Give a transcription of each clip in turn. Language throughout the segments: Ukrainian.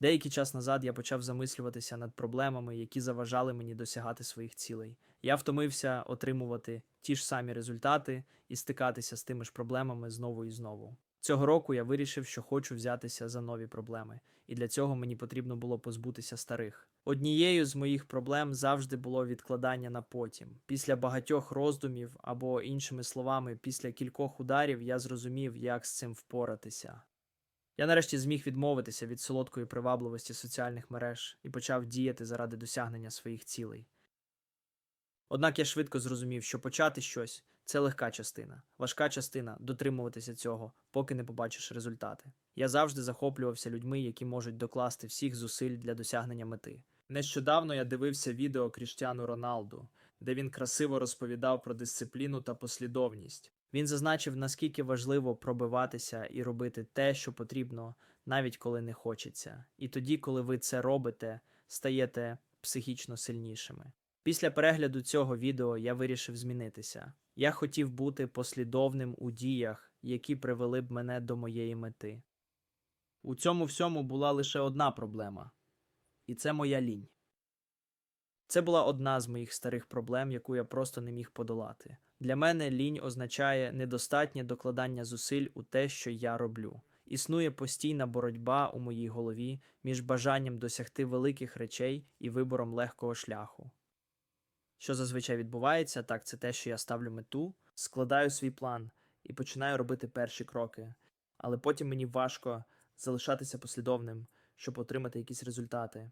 Деякий час назад я почав замислюватися над проблемами, які заважали мені досягати своїх цілей. Я втомився отримувати ті ж самі результати і стикатися з тими ж проблемами знову і знову. Цього року я вирішив, що хочу взятися за нові проблеми, і для цього мені потрібно було позбутися старих. Однією з моїх проблем завжди було відкладання на потім. Після багатьох роздумів або, іншими словами, після кількох ударів я зрозумів, як з цим впоратися. Я нарешті зміг відмовитися від солодкої привабливості соціальних мереж і почав діяти заради досягнення своїх цілей. Однак я швидко зрозумів, що почати щось це легка частина, важка частина дотримуватися цього, поки не побачиш результати. Я завжди захоплювався людьми, які можуть докласти всіх зусиль для досягнення мети. Нещодавно я дивився відео Кріштіану Роналду, де він красиво розповідав про дисципліну та послідовність. Він зазначив, наскільки важливо пробиватися і робити те, що потрібно, навіть коли не хочеться. І тоді, коли ви це робите, стаєте психічно сильнішими. Після перегляду цього відео я вирішив змінитися. Я хотів бути послідовним у діях, які привели б мене до моєї мети. У цьому всьому була лише одна проблема, і це моя лінь. Це була одна з моїх старих проблем, яку я просто не міг подолати. Для мене лінь означає недостатнє докладання зусиль у те, що я роблю. Існує постійна боротьба у моїй голові між бажанням досягти великих речей і вибором легкого шляху. Що зазвичай відбувається, так це те, що я ставлю мету, складаю свій план і починаю робити перші кроки, але потім мені важко залишатися послідовним, щоб отримати якісь результати.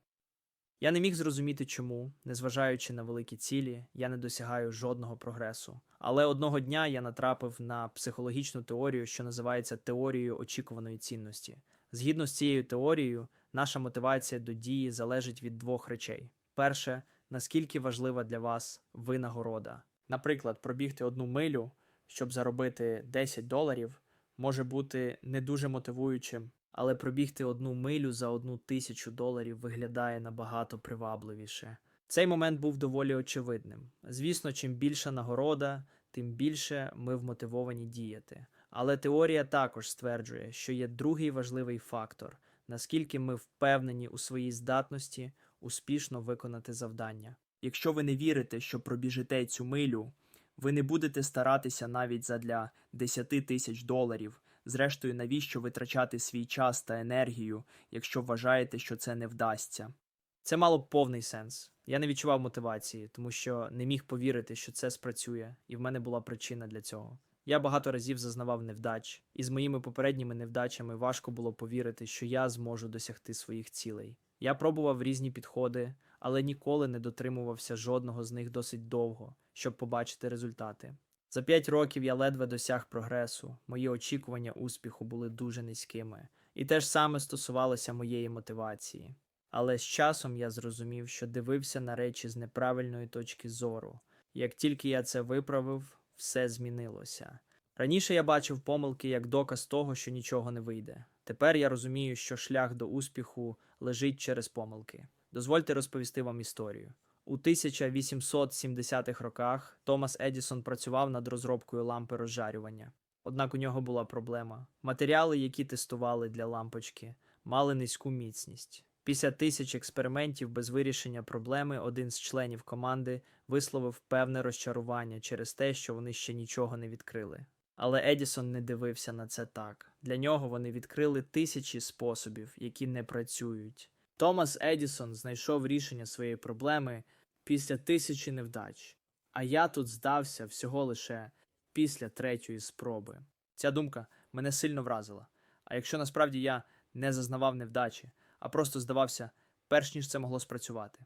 Я не міг зрозуміти, чому, незважаючи на великі цілі, я не досягаю жодного прогресу. Але одного дня я натрапив на психологічну теорію, що називається теорією очікуваної цінності. Згідно з цією теорією, наша мотивація до дії залежить від двох речей: перше, наскільки важлива для вас винагорода. Наприклад, пробігти одну милю, щоб заробити 10 доларів, може бути не дуже мотивуючим, але пробігти одну милю за одну тисячу доларів виглядає набагато привабливіше. Цей момент був доволі очевидним. Звісно, чим більша нагорода, тим більше ми вмотивовані діяти. Але теорія також стверджує, що є другий важливий фактор, наскільки ми впевнені у своїй здатності успішно виконати завдання. Якщо ви не вірите, що пробіжите цю милю, ви не будете старатися навіть задля 10 тисяч доларів. Зрештою, навіщо витрачати свій час та енергію, якщо вважаєте, що це не вдасться? Це мало б повний сенс. Я не відчував мотивації, тому що не міг повірити, що це спрацює, і в мене була причина для цього. Я багато разів зазнавав невдач, і з моїми попередніми невдачами важко було повірити, що я зможу досягти своїх цілей. Я пробував різні підходи, але ніколи не дотримувався жодного з них досить довго, щоб побачити результати. За п'ять років я ледве досяг прогресу, мої очікування успіху були дуже низькими, і те ж саме стосувалося моєї мотивації. Але з часом я зрозумів, що дивився на речі з неправильної точки зору. Як тільки я це виправив, все змінилося. Раніше я бачив помилки як доказ того, що нічого не вийде. Тепер я розумію, що шлях до успіху лежить через помилки. Дозвольте розповісти вам історію. У 1870-х роках Томас Едісон працював над розробкою лампи розжарювання. Однак у нього була проблема. Матеріали, які тестували для лампочки, мали низьку міцність. Після тисяч експериментів без вирішення проблеми один з членів команди висловив певне розчарування через те, що вони ще нічого не відкрили. Але Едісон не дивився на це так. Для нього вони відкрили тисячі способів, які не працюють. Томас Едісон знайшов рішення своєї проблеми після тисячі невдач, а я тут здався всього лише після третьої спроби. Ця думка мене сильно вразила. А якщо насправді я не зазнавав невдачі, а просто здавався, перш ніж це могло спрацювати.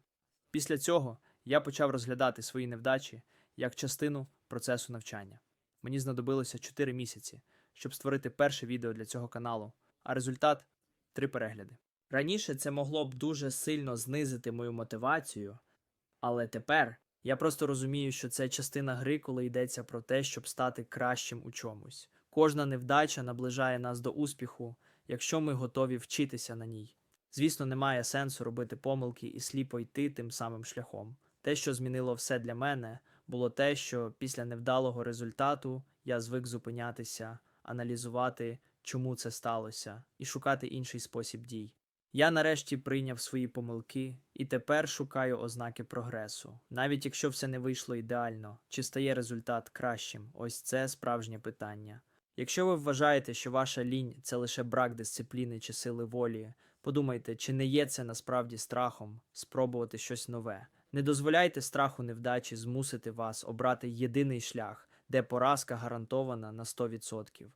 Після цього я почав розглядати свої невдачі як частину процесу навчання. Мені знадобилося 4 місяці, щоб створити перше відео для цього каналу, а результат 3 перегляди. Раніше це могло б дуже сильно знизити мою мотивацію, але тепер я просто розумію, що це частина гри, коли йдеться про те, щоб стати кращим у чомусь. Кожна невдача наближає нас до успіху, якщо ми готові вчитися на ній. Звісно, немає сенсу робити помилки і сліпо йти тим самим шляхом. Те, що змінило все для мене, було те, що після невдалого результату я звик зупинятися, аналізувати, чому це сталося, і шукати інший спосіб дій. Я нарешті прийняв свої помилки і тепер шукаю ознаки прогресу. Навіть якщо все не вийшло ідеально, чи стає результат кращим? Ось це справжнє питання. Якщо ви вважаєте, що ваша лінь це лише брак дисципліни чи сили волі, подумайте, чи не є це насправді страхом спробувати щось нове. Не дозволяйте страху невдачі змусити вас обрати єдиний шлях, де поразка гарантована на 100%.